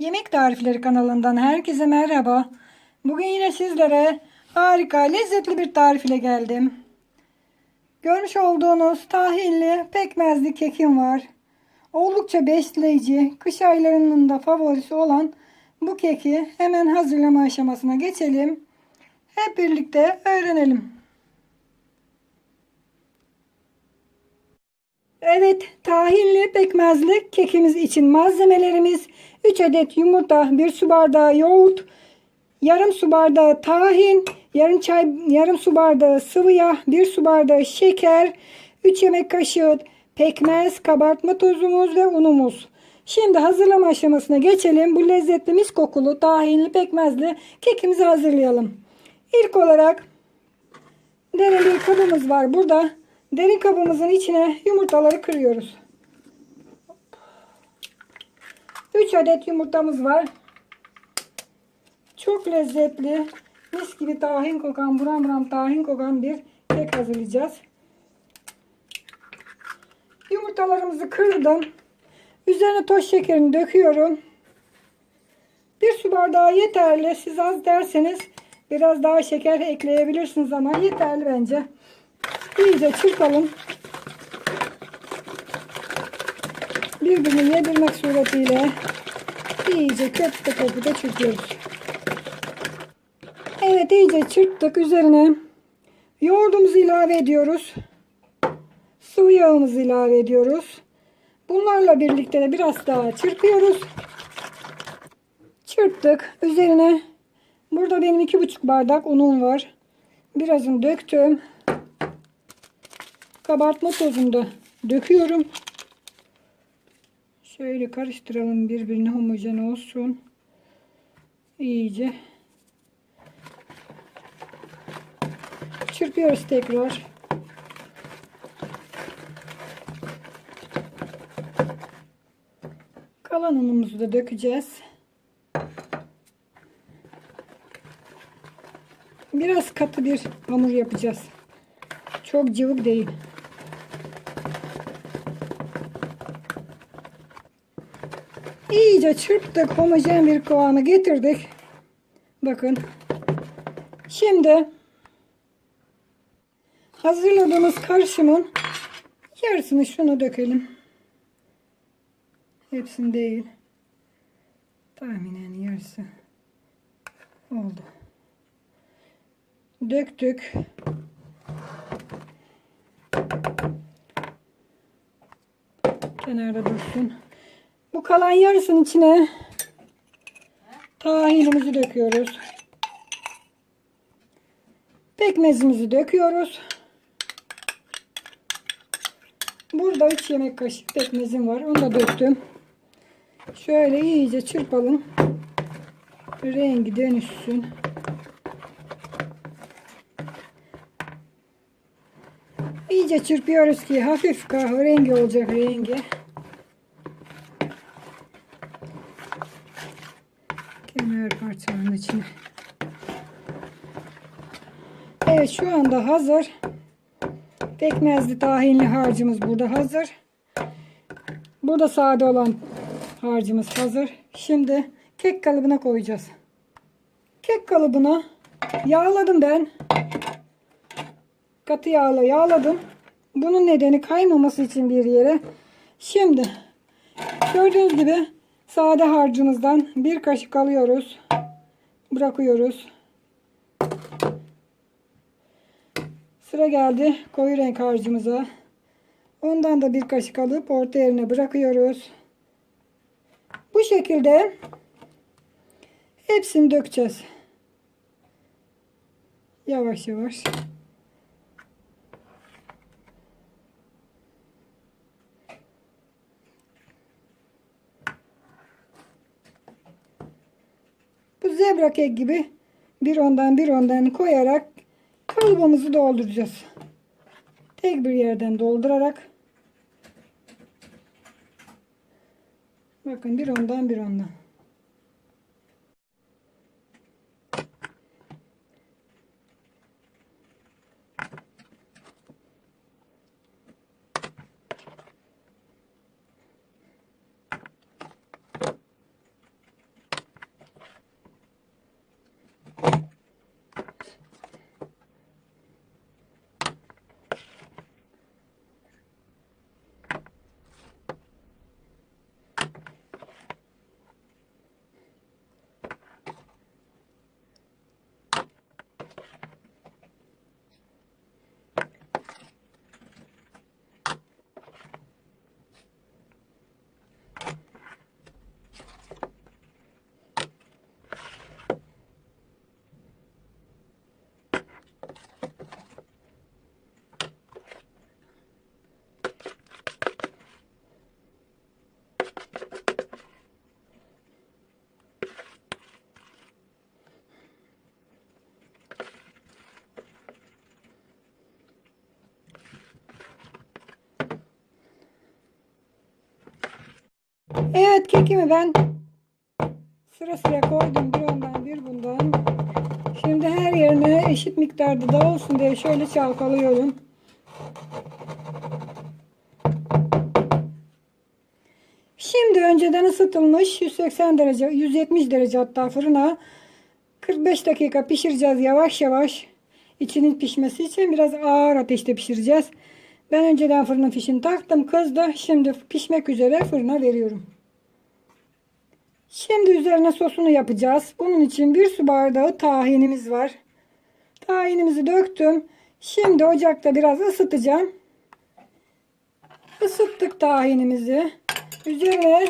Yemek Tarifleri kanalından herkese merhaba. Bugün yine sizlere harika, lezzetli bir tarif ile geldim. Görmüş olduğunuz tahinli pekmezli kekim var. Oldukça besleyici, kış aylarının da favorisi olan bu keki hemen hazırlama aşamasına geçelim. Hep birlikte öğrenelim. Evet, tahinli pekmezli kekimiz için malzemelerimiz 3 adet yumurta, 1 su bardağı yoğurt, yarım su bardağı tahin, yarım çay yarım su bardağı sıvı yağ, 1 su bardağı şeker, 3 yemek kaşığı pekmez, kabartma tozumuz ve unumuz. Şimdi hazırlama aşamasına geçelim. Bu lezzetli mis kokulu tahinli pekmezli kekimizi hazırlayalım. İlk olarak derin bir kabımız var burada. Derin kabımızın içine yumurtaları kırıyoruz. 3 adet yumurtamız var. Çok lezzetli, mis gibi tahin kokan, buram buram tahin kokan bir kek hazırlayacağız. Yumurtalarımızı kırdım. Üzerine toz şekerini döküyorum. Bir su bardağı yeterli. Siz az derseniz biraz daha şeker ekleyebilirsiniz ama yeterli bence. İyice çırpalım. Birbirini yedirmek suretiyle iyice köpüte köpüte çırpıyoruz. Evet iyice çırptık. Üzerine yoğurdumuzu ilave ediyoruz. Sıvı yağımızı ilave ediyoruz. Bunlarla birlikte de biraz daha çırpıyoruz. Çırptık. Üzerine burada benim iki buçuk bardak unum var. Birazını döktüm. Kabartma tozunu da döküyorum. Şöyle karıştıralım birbirine homojen olsun. İyice. Çırpıyoruz tekrar. Kalan unumuzu da dökeceğiz. Biraz katı bir hamur yapacağız. Çok cıvık değil. İyice çırptık. Homojen bir kıvamı getirdik. Bakın. Şimdi hazırladığımız karışımın yarısını şunu dökelim. Hepsini değil. Tahminen yarısı oldu. Döktük. Kenarda dursun. Bu kalan yarısının içine tahinimizi döküyoruz. Pekmezimizi döküyoruz. Burada 3 yemek kaşığı pekmezim var. Onu da döktüm. Şöyle iyice çırpalım. Rengi dönüşsün. İyice çırpıyoruz ki hafif kahverengi olacak rengi. Parçalarının içine. Evet şu anda hazır. Pekmezli tahinli harcımız burada hazır. Burada sade olan harcımız hazır. Şimdi kek kalıbına koyacağız. Kek kalıbına yağladım ben. Katı yağla yağladım. Bunun nedeni kaymaması için bir yere. Şimdi gördüğünüz gibi sade harcımızdan bir kaşık alıyoruz. Bırakıyoruz. Sıra geldi koyu renk harcımıza. Ondan da bir kaşık alıp orta yerine bırakıyoruz. Bu şekilde hepsini dökeceğiz. Yavaş yavaş. Bu zebra kek gibi bir ondan bir ondan koyarak kalıbımızı dolduracağız. Tek bir yerden doldurarak bakın bir ondan bir ondan. Evet kekimi ben sıra sıra koydum. Bir ondan bir bundan. Şimdi her yerine eşit miktarda dağılsın diye şöyle çalkalıyorum. Şimdi önceden ısıtılmış 180 derece 170 derece hatta fırına 45 dakika pişireceğiz yavaş yavaş. İçinin pişmesi için biraz ağır ateşte pişireceğiz. Ben önceden fırının fişini taktım kızdı. Şimdi pişmek üzere fırına veriyorum. Şimdi üzerine sosunu yapacağız. Bunun için bir su bardağı tahinimiz var. Tahinimizi döktüm. Şimdi ocakta biraz ısıtacağım. Isıttık tahinimizi. Üzerine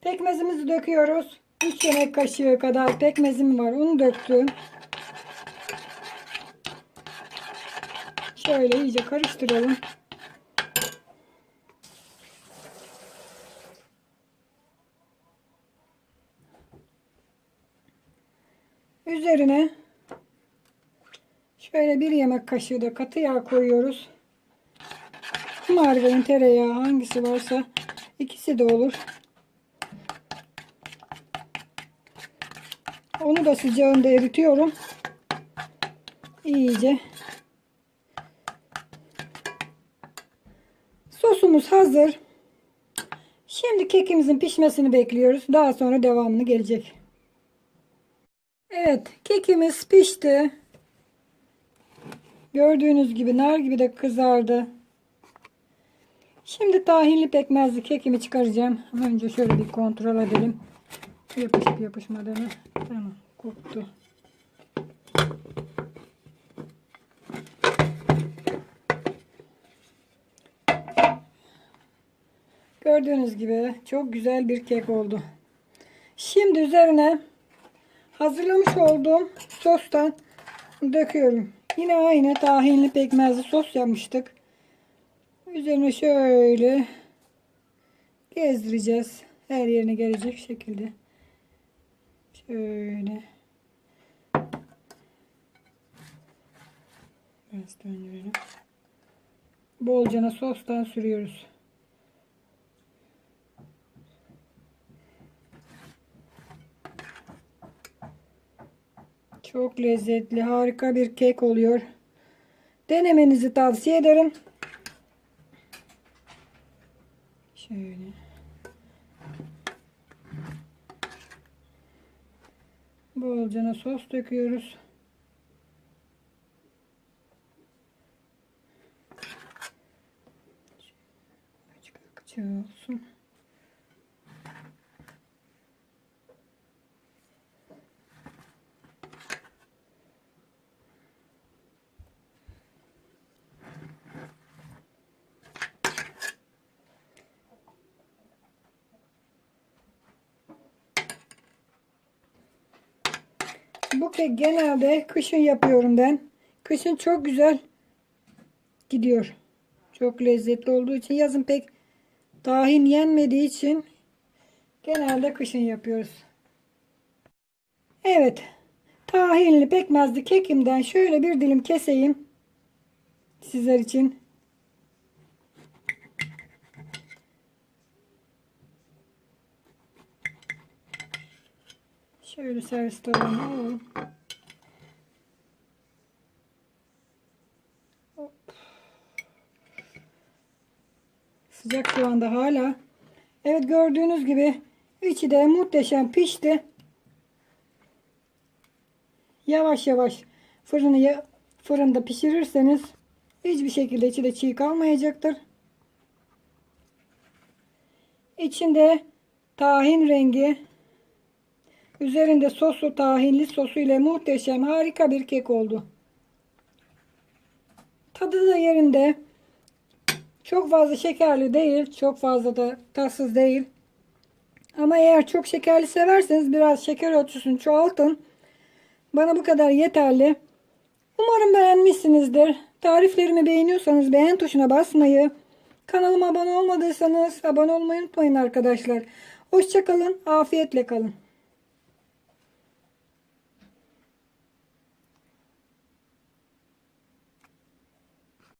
pekmezimizi döküyoruz. 3 yemek kaşığı kadar pekmezim var. Onu döktüm. Şöyle iyice karıştıralım. Üzerine şöyle bir yemek kaşığı da katı yağ koyuyoruz. Margarin, tereyağı hangisi varsa ikisi de olur. Onu da sıcağında eritiyorum. İyice. Sosumuz hazır. Şimdi kekimizin pişmesini bekliyoruz. Daha sonra devamını gelecek. Evet, kekimiz pişti. Gördüğünüz gibi nar gibi de kızardı. Şimdi tahinli pekmezli kekimi çıkaracağım. Önce şöyle bir kontrol edelim. Yapışıp yapışmadığını. Tamam, koptu. Gördüğünüz gibi çok güzel bir kek oldu. Şimdi üzerine hazırlamış olduğum sostan döküyorum. Yine aynı tahinli pekmezli sos yapmıştık. Üzerine şöyle gezdireceğiz. Her yerine gelecek şekilde. Şöyle. Biraz döndürelim. Bolcana sostan sürüyoruz. Çok lezzetli, harika bir kek oluyor. Denemenizi tavsiye ederim. Şöyle. Bolcana sos döküyoruz. Açık akıcı olsun. Bu kek genelde kışın yapıyorum ben. Kışın çok güzel gidiyor. Çok lezzetli olduğu için yazın pek tahin yenmediği için genelde kışın yapıyoruz. Evet. Tahinli pekmezli kekimden şöyle bir dilim keseyim. Sizler için. Şöyle servis tabağına alalım. Sıcak şu anda hala. Evet gördüğünüz gibi içi de muhteşem pişti. Yavaş yavaş fırını fırında pişirirseniz hiçbir şekilde içi de çiğ kalmayacaktır. İçinde tahin rengi Üzerinde sosu tahinli sosu ile muhteşem harika bir kek oldu. Tadı da yerinde. Çok fazla şekerli değil. Çok fazla da tatsız değil. Ama eğer çok şekerli severseniz biraz şeker ölçüsünü çoğaltın. Bana bu kadar yeterli. Umarım beğenmişsinizdir. Tariflerimi beğeniyorsanız beğen tuşuna basmayı, kanalıma abone olmadıysanız abone olmayı unutmayın arkadaşlar. Hoşçakalın, afiyetle kalın.